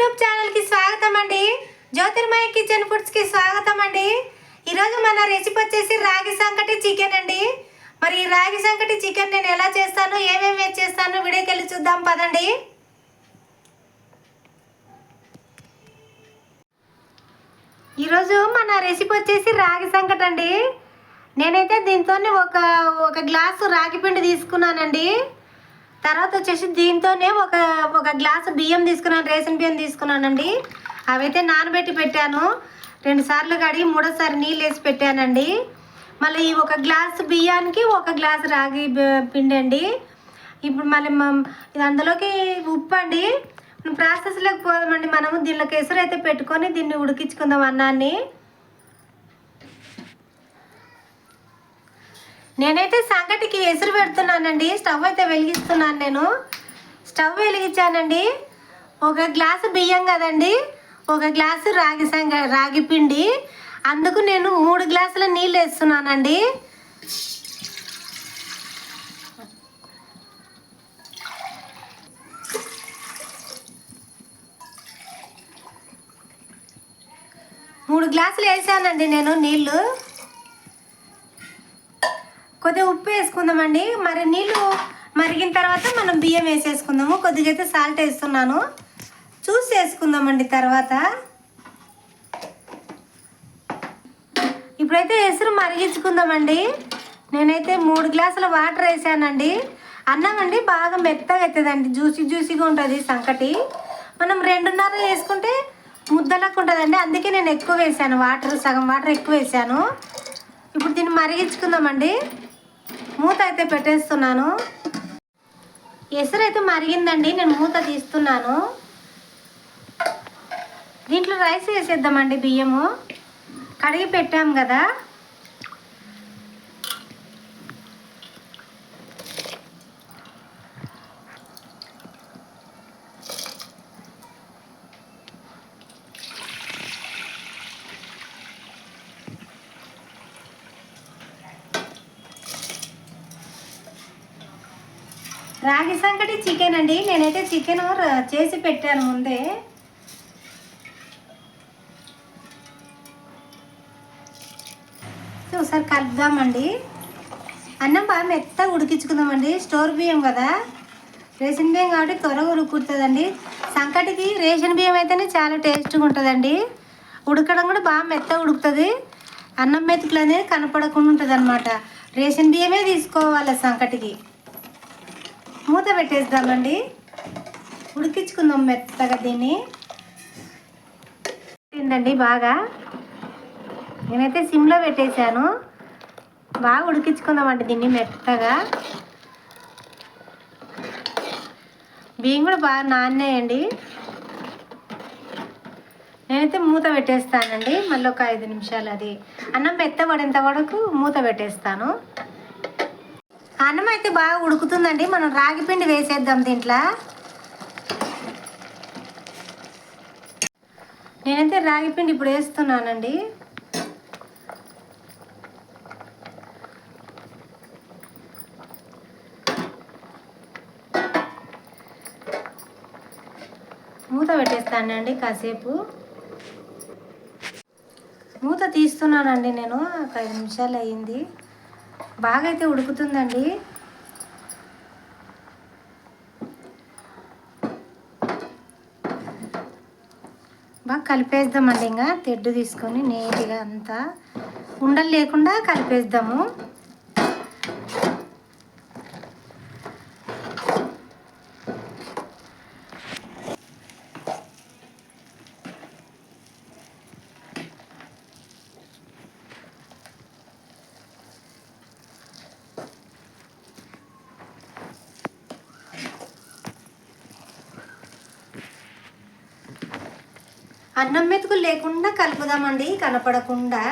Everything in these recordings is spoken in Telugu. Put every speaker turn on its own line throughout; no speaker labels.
యూట్యూబ్ ఛానల్కి స్వాగతం అండి. జ్యోతిర్మయ కిచెన్ ఫుడ్స్కి స్వాగతం అండి. ఈరోజు మన రెసిపీ వచ్చేసి రాగి సంకటి చికెన్ అండి. మరి ఈ రాగి సంకటి చికెన్ నేను ఎలా చేస్తాను ఏమేమి చేస్తాను వీడియోకి వెళ్ళి చూద్దాం పదండి. ఈరోజు మన రెసిపీ వచ్చేసి రాగి సంకటి అండి. నేనైతే దీంతో ఒక ఒక గ్లాసు రాగి పిండి తీసుకున్నానండి. తర్వాత వచ్చేసి దీంతోనే ఒక ఒక గ్లాసు బియ్యం తీసుకున్నాను రేషన్ బియ్యం తీసుకున్నానండి. అవైతే నానబెట్టి పెట్టాను. రెండు సార్లు కడిగి మూడోసారి నీళ్ళు వేసి పెట్టానండి. మళ్ళీ ఈ ఒక గ్లాసు బియ్యానికి ఒక గ్లాసు రాగి పిండి అండి. ఇప్పుడు మళ్ళీ ఇది అందులోకి ఉప్పు అండి. ప్రాసెస్లోకి పోదామండి మనము. దీనిలో ఎసరు అయితే పెట్టుకొని దీన్ని ఉడికించుకుందాం అన్నాన్ని. నేనైతే సంగటికి ఎసురు పెడుతున్నానండి. స్టవ్ అయితే వెలిగిస్తున్నాను నేను. స్టవ్ వెలిగించానండి. ఒక గ్లాసు బియ్యం కదండి. ఒక గ్లాసు రాగి సంగ రాగి పిండి. అందుకు నేను మూడు గ్లాసుల నీళ్ళు వేస్తున్నానండి. మూడు గ్లాసులు వేసానండి నేను నీళ్ళు. కొద్దిగా ఉప్పు వేసుకుందామండి. మరి నీళ్ళు మరిగిన తర్వాత మనం బియ్యం వేసేసుకుందాము. కొద్దిగా అయితే సాల్ట్ వేస్తున్నాను. చూసి వేసుకుందామండి తర్వాత. ఇప్పుడైతే ఎసురు మరిగించుకుందామండి. నేనైతే మూడు గ్లాసుల వాటర్ వేసానండి. అన్నం అండి బాగా మెత్తగా అవుతుందండి జ్యూసీ జ్యూసీగా ఉంటుంది సంకటి. మనం రెండున్నర వేసుకుంటే ముద్దలకు ఉంటుందండి. అందుకే నేను ఎక్కువ వేసాను. వాటర్ సగం వాటర్ ఎక్కువ వేసాను. ఇప్పుడు దీన్ని మరిగించుకుందామండి. మూత అయితే పెట్టేస్తున్నాను. ఎసరు అయితే మరిగిందండి నేను మూత తీస్తున్నాను. దీంట్లో రైస్ వేసేద్దామండి బియ్యము. కడిగి పెట్టాం కదా. రాగి సంకటి చికెన్ అండి. నేనైతే చికెన్ చేసి పెట్టాను ముందే. ఒకసారి కలుపుదామండి అన్నం బాగా మెత్తగా ఉడికించుకుందామండి. స్టోర్ బియ్యం కదా. రేషన్ బియ్యం కాబట్టి త్వరగా ఉడుకుతుందండి. సంకటికి రేషన్ బియ్యం అయితేనే చాలా టేస్ట్గా ఉంటుందండి. ఉడకడం కూడా బాగా మెత్తగా ఉడుకుతుంది. అన్నం మెతుకులు అనేది కనపడకుండా ఉంటుంది రేషన్ బియ్యమే తీసుకోవాలి సంకటికి? మూత పెట్టేద్దామండి. ఉడికించుకుందాం మెత్తగా దీన్ని. తిందండి బాగా? నేనైతే సిమ్లో పెట్టేశాను. బాగా ఉడికించుకుందామండి దీన్ని మెత్తగా. బియ్యం కూడా బాగా నానేయండి నేనైతే మూత పెట్టేస్తానండి. మళ్ళీ ఒక ఐదు నిమిషాలు అది. అన్నం మెత్తబడేంత వరకు మూత పెట్టేస్తాను. అన్నం అయితే బాగా ఉడుకుతుందండి. మనం రాగి పిండి వేసేద్దాం దీంట్లో. నేనైతే రాగి పిండి ఇప్పుడు వేస్తున్నానండి. మూత పెట్టేస్తానండి కాసేపు. మూత తీస్తున్నానండి నేను. ఒక ఐదు నిమిషాలు అయ్యింది. బాగా అయితే ఉడుకుతుందండి. బాగా కలిపేద్దామండి ఇంకా తెడ్డు తీసుకొని నీట్గా అంతా. ఉండలు లేకుండా కలిపేద్దాము. అన్నం మెతుకులు లేకుండా కలుపుదామండి కనపడకుండా.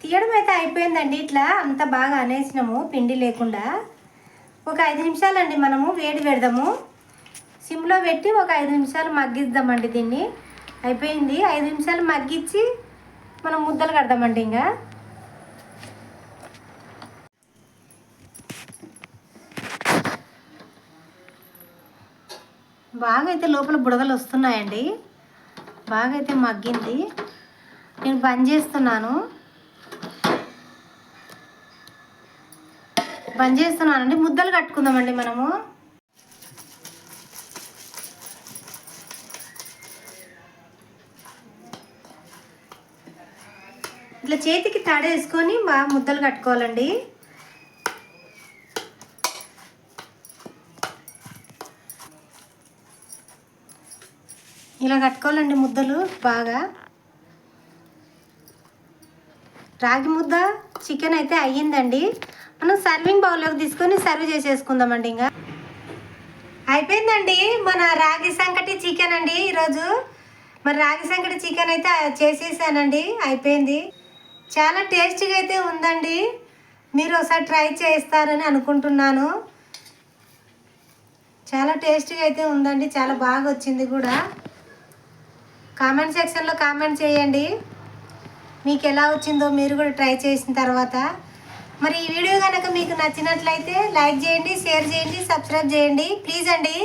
తీయడం అయితే అయిపోయిందండి ఇట్లా అంత బాగా అనేసినాము పిండి లేకుండా. ఒక ఐదు నిమిషాలండి మనము వేడి పెడదాము. సిమ్లో పెట్టి ఒక ఐదు నిమిషాలు మగ్గిద్దామండి దీన్ని. అయిపోయింది ఐదు నిమిషాలు మగ్గించి మనం ముద్దలు కడదామండి ఇంకా. బాగా అయితే లోపల బుడగలు వస్తున్నాయండి. బాగా అయితే మగ్గింది. నేను బంద్ చేస్తున్నాను. బంద్ చేస్తున్నానండి. ముద్దలు కట్టుకుందామండి మనము. ఇట్లా చేతికి తడేసుకొని బాగా ముద్దలు కట్టుకోవాలండి. ఇలా కట్టుకోవాలండి ముద్దలు బాగా. రాగి ముద్ద చికెన్ అయితే అయ్యిందండి. మనం సర్వింగ్ బౌల్లోకి తీసుకొని సర్వ్ చేసేసుకుందామండి ఇంకా. అయిపోయిందండి మన రాగి సంకటి చికెన్ అండి ఈరోజు. మరి రాగి సంకటి చికెన్ అయితే చేసేసానండి అయిపోయింది. చాలా టేస్టీగా అయితే ఉందండి. మీరు ఒకసారి ట్రై చేస్తారని అనుకుంటున్నాను. చాలా టేస్టీగా అయితే ఉందండి చాలా బాగా వచ్చింది కూడా. కామెంట్ సెక్షన్లో కామెంట్ చేయండి. మీకు ఎలా వచ్చిందో మీరు కూడా ట్రై చేసిన తర్వాత. మరి ఈ వీడియో కనుక మీకు నచ్చినట్లయితే లైక్ చేయండి షేర్ చేయండి సబ్స్క్రైబ్ చేయండి. ప్లీజ్ అండి.